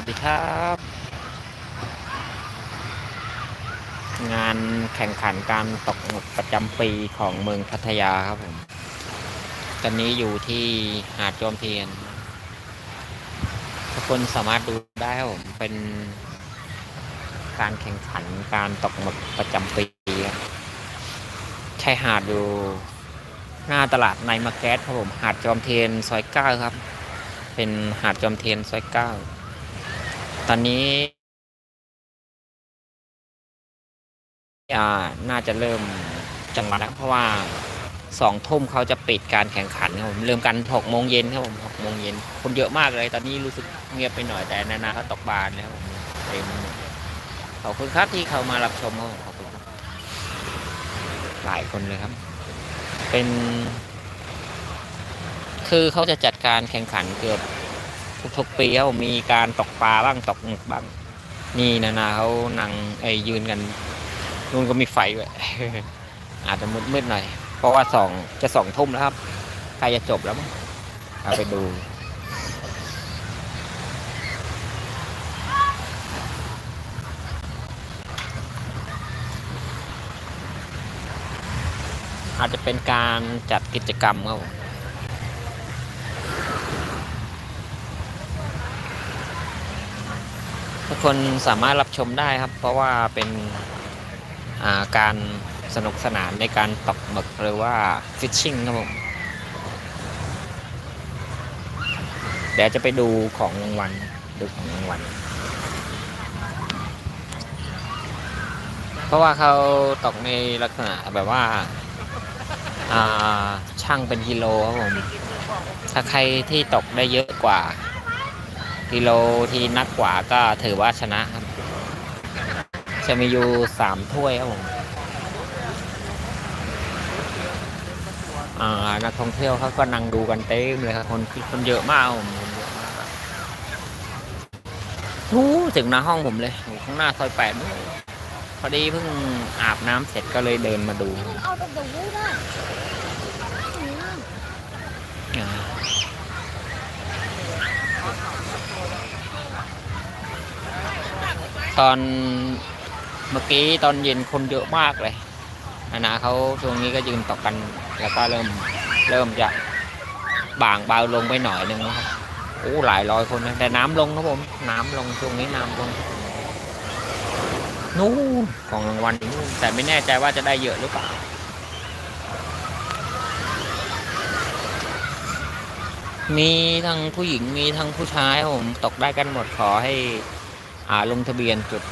วัสดีครับ งานแข่งขันการตกหมึกประจำปีของเมืองพัทยาครับผม ตอนนี้อยู่ที่หาดจอมเทียน ทุกคนสามารถดูได้ครับผมเป็นการแข่งขันการตกหมึกประจำปีชายหาดอยู่หน้าตลาดในมาร์เก็ตครับผม หาดจอมเทียนซอยเก้าครับ เป็นหาดจอมเทียนซอยเก้า ตอนนี้ อ่า น่าจะเริ่มจังหวะแล้วเพราะว่าสองทุ่มเขาจะปิดการแข่งขันครับผมเริ่มกันหกโมงเย็นครับผมหกโมงเย็นคนเยอะมากเลย ตอนนี้รู้สึกเงียบไปหน่อยแต่นานาเขาตกบานแล้วผมเต็มขอบคุณครับที่เขามารับชมครับผมขอบคุณครับหลายคนเลยครับ เป็น คือเขาจะจัดการแข่งขันเกือบ ทุกๆปีครับผมมีการตกปลาบ้างตกหมึกบ้าง นี่นานาเขานั่งไอ้ยืนกันนู่นก็มีไฟด้วยอาจจะมืดๆหน่อย เพราะว่าสองจะสองทุ่มแล้วครับใกล้จะจบแล้วมั้งเอาไปดูอาจจะเป็นการจัดกิจกรรมครับผมทุก คนสามารถรับชมได้ครับ เพราะว่าเป็นาการสนุกสนานในการตกหมึกหรือว่าฟิชชิ่งครับผมเดี๋ยวจะไปดูของรางวัลดูของรางวัลเพราะว่าเขาตกในลักษณะแบบว่าอ่าช่างเป็นกิโลครับผมถ้าใครที่ตกได้เยอะกว่า กิโลที่นักกว่าก็ถือว่าชนะครับจะมีอยู่สามถ้วยครับผมอ่านักท่องเที่ยวเขาก็นั่งดูกันเต็มเลยครับคนคนเยอะมากครับผมคนเยอะมากครับโอ้ถึงหน้าห้องผมเลยอยู่ข้างหน้าซอยแปดนู่นพอดีเพิ่งอาบน้ำเสร็จก็เลยเดินมาดู เอาแตอนเมื่อกี้ตอนเย็นคนเยอะมากเลยนะนะเขาช่วงนี้ก็ยืนตกกัน แล้วก็เริ่มเริ่มจะบางเบาลงไปหน่อยนึงแล้วครับโอ้หลายร้อยคนนะแต่น้ำลงครับผม น้ำลงช่วงนี้น้ำลงนู่นของรางวัลนู่นแต่ไม่แน่ใจว่าจะได้เยอะหรือเปล่ามีทั้งผู้หญิงมีทั้งผู้ชายผมตกได้กันหมดขอให้ อ่าลงทะเบียนจุด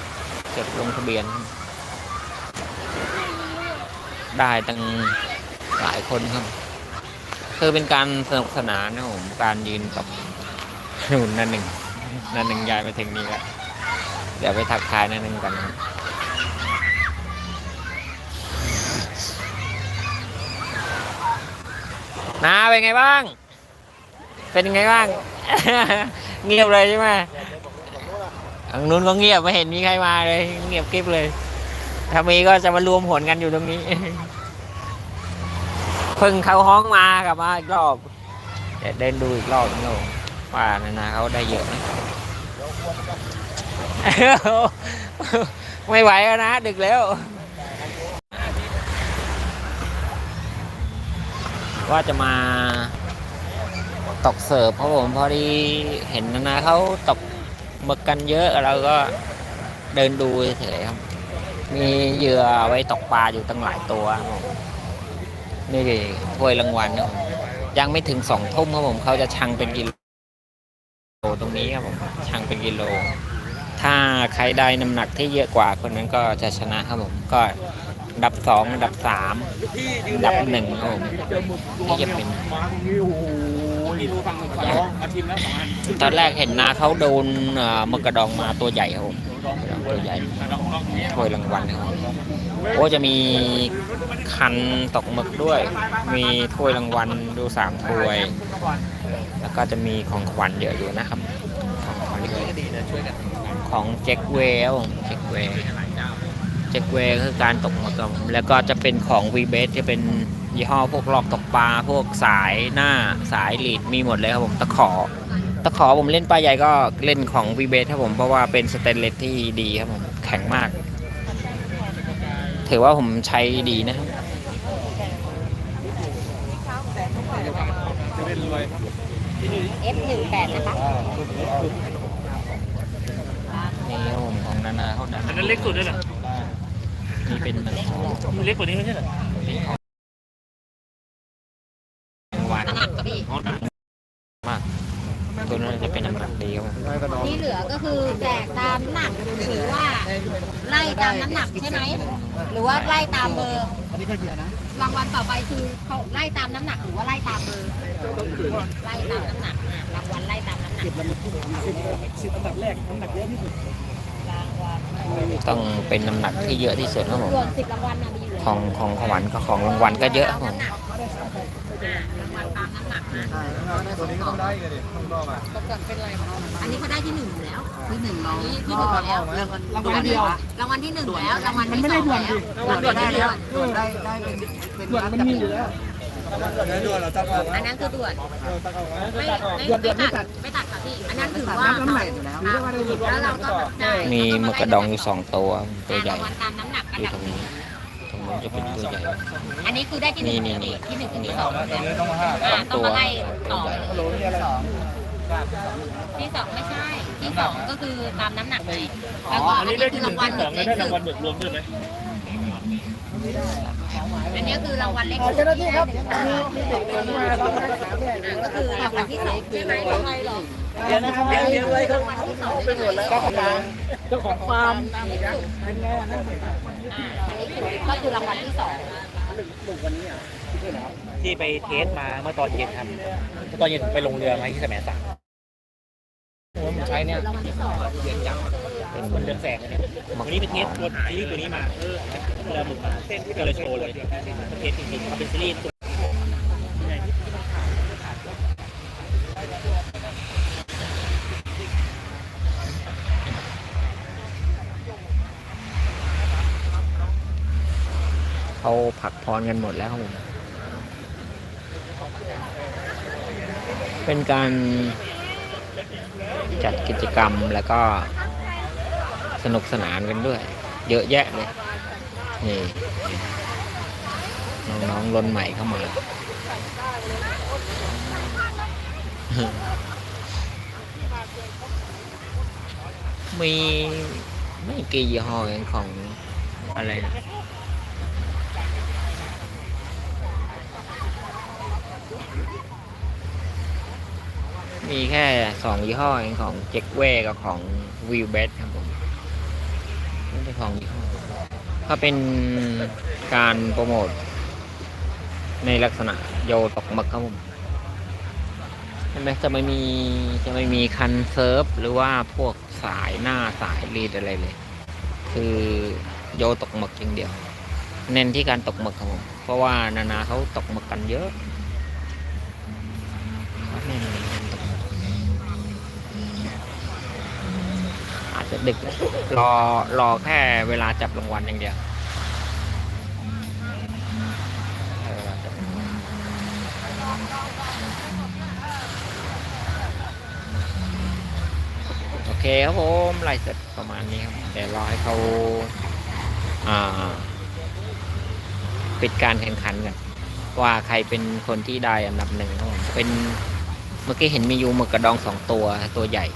จุดลงทะเบียน ได้ตั้งหลายคนครับคือเป็นการสนุกสนานนะผมการยืนกนู่นนั่นหนึ่งนั่นหนึ่งยายมาถึงนี้แล้วเดี๋ยวไปทักทายนั่นหนึ่งกันครับนาเป็นไงบ้าง เป็นไงบ้าง เงียบเลยใช่ไหม ทางนู้นก็เงียบไม่เห็นมีใครมาเลย เงียบกริบเลย ถ้ามีก็จะมารวมผลกันอยู่ตรงนี้ เพิ่งเขาห้องมากลับมาอีกรอบเดี๋ยวเดินดูอีกรอบนึงว่านานาเขาได้เยอะไหมไม่ไหวแล้วนะ ดึกแล้ว ว่าจะมาตกเสิร์ฟเพราะผมพอดีเห็นนานาเขาตก หมึกกันเยอะเราก็เดินดูเฉยๆครับ มีเหยื่อไว้ตกปลาอยู่ตั้งหลายตัวนี่ถ้วยรางวัลยังไม่ถึงสองทุ่มครับผมเขาจะชั่งเป็นกิโลตรงนี้ครับผมชั่งเป็นกิโล ถ้าใครได้น้ำหนักที่เยอะกว่าคนนั้นก็จะชนะครับผมก็ดับสองดับสามดับหนึ่งครับผมที่จะเป็น นี่ดูฟังฝั่งน้องมาชิมแล้วสองอันตอนแรกเห็นนาเขาโดนมกระดองมาตัวใหญ่ครับผมตัวใหญ่ถ้วยรางวัลครับโอ้จะมีคันตกหมึกด้วย มีถ้วยรางวัลดูสามถ้วย แล้วก็จะมีของขวัญเยอะอยู่นะครับ ของขวัญเยอะของแจ็คเวลแจ็คเวลแจ็คเวลคือการตกหมึกรับผมแล้วก็จะเป็นของวีเบสจะเป็น ยี่ห้อพวกลอกตกปลาพวกสายหน้าสายหลีดมีหมดเลยครับผมตะขอตะขอผมเล่นปลาใหญ่ก็เล่นของวีเบสครับผมเพราะว่าเป็นสเตนเลสที่ดีครับผมแข็งมาก ถือว่าผมใช้ดีนะครับจะเล่นรวย F หนึ่งแปดนะคะนี่ครับผมของนานาเขาดังอันนั้นเล็กสุดเลยเหรอนี่เป็นหนังของมันเล็กกว่านี้ไม่ใช่เหรอหวา หนักกับพี่ มากตัวนั้นจะเป็นน้ำหนักดีครับผมที่เหลือก็คือแจกตามน้ำหนักหรือว่าไล่ตามน้ำหนักใช่ไหมหรือว่าไล่ตามเบอร์รางวัลต่อไปคือเขาไล่ตามน้ำหนักหรือว่าไล่ตามเบอร์ไล่ตามน้ำหนักอะรางวัลไล่ตามน้ำหนักสิบอันดับแรกน้ำหนักเยอะที่สุดต้องเป็นน้ำหนักที่เยอะที่สุดครับผมส่วนสิบรางวัลน่ะมีอยู่ของของขวัญก็ของรางวัลก็เยอะครับผม อ่ารางวัลตามน้ำหนักนะตัวนี้ก็ต้องได้กันดิต้องรอมาอันนี้เขาได้ที่หนึ่งอยู่แล้วที่หนึ่งเราที่หนึ่งแล้วรางวัลเดียวรางวัลที่หนึ่งแล้วรางวัลที่สองแล้วรางวัลที่ได้แล้วได้ได้เป็นเป็นด่วนมันมีอยู่แล้วด่วนเราตัดออกอันนั้นคือด่วนตัดออกไม่ไม่ไม่ตัดไม่ตัดค่ะพี่อันนั้นถือว่าเขาแล้วเราก็ได้มีหมึกกระดองอยู่สองตัวตัวใหญ่รางวัลตามน้ำหนักอัอนยู่ดัตบรงนี้ตรง นู้นจะเป็นตัวใหญ่ อันนี้คือได้ที่หนึ่งนี่นี่ที่หนึ่งที่สองตอนนี้ต้องมาห้าอ่าต้องมาไล่ต่อฮัลโหลนี่อะไรสองที่สองไม่ใช่ ที่สองก็คือตามน้ำหนักไงแล้วก็อัอันนนี้นี้ได้คืที่อหนึ่รางงวัลที่สเล็องกไม่เล็ได้กรางวัลเบิดรวมด้วยไหมอันนี้คือรางวัลเล็กสุดเจ้าที่ครับก็คือรางวัลที่สองใช่ไหมรางวัลหรอกเดี๋ยวนะครับเดี๋ยวเดี๋ยวเลยครับรางวัลที่สองไปหมดแล้วเจ้าของฟาร์มเจ้าของฟาร์มเป็นไงอะนั่น อ่าอันนี้คือก็คือรางวัลที่สองที่ไปเทสมาเมื่อตอนเย็นครับเมื่อตอนเย็นไปลงเรือมาที่แสมสารผมใช้เนี่ยรางวัลที่สองเป็นมันเรืองแสงเนี่ยวันนี้ไปเทสตัวซีรีส์ตัวนี้มาเออเรือหมึกมาเส้นที่เราโชว์เลยเทสจริงๆมันเป็นซีรีส์ เขาผักพรกันหมดแล้วครับผมเป็นการจัดกิจกรรมแล้วก็สนุกสนานกันด้วย เยอะแยะเลย นี่ น้องๆรุ่นใหม่เข้ามามีไม่กี่ยี่ห้อของอะไรนะ มีแค่สองยี่ห้อเองของเจ็กเว่กับของวิวเบสครับผมไม่ใช่ของยี่ห้อถ้าเป็นการโปรโมท ในลักษณะโยตกหมึกครับผมใช่ไหมจะไม่มีจะไม่มีคันเซิร์ฟ หรือว่าพวกสายหน้าสายรีดอะไรเลย คือโยตกหมึกอย่างเดียว เน้นที่การตกหมึกครับผมเพราะว่านานาเขาตกหมึกกันเยอะเน้น ตกหมึกอาจดึกรอรอแค่เวลาจับรางวัลอย่างเดียวโอเคครับผมไล่เสร็จประมาณนี้ครับเดี๋ยวรอให้เขาอ่า ปิดการแข่งขันกันว่าใครเป็นคนที่ได้อันดับหนึ่งครับผมเป็นเมื่อกี้เห็นมียูหมึกกระดองสองตัวตัวใหญ่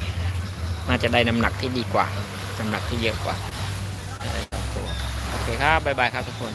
น่าจะได้น้ำหนักที่ดีกว่า น้ำหนักที่เยอะกว่าโอเคครับบ๊ายบายครับทุกคน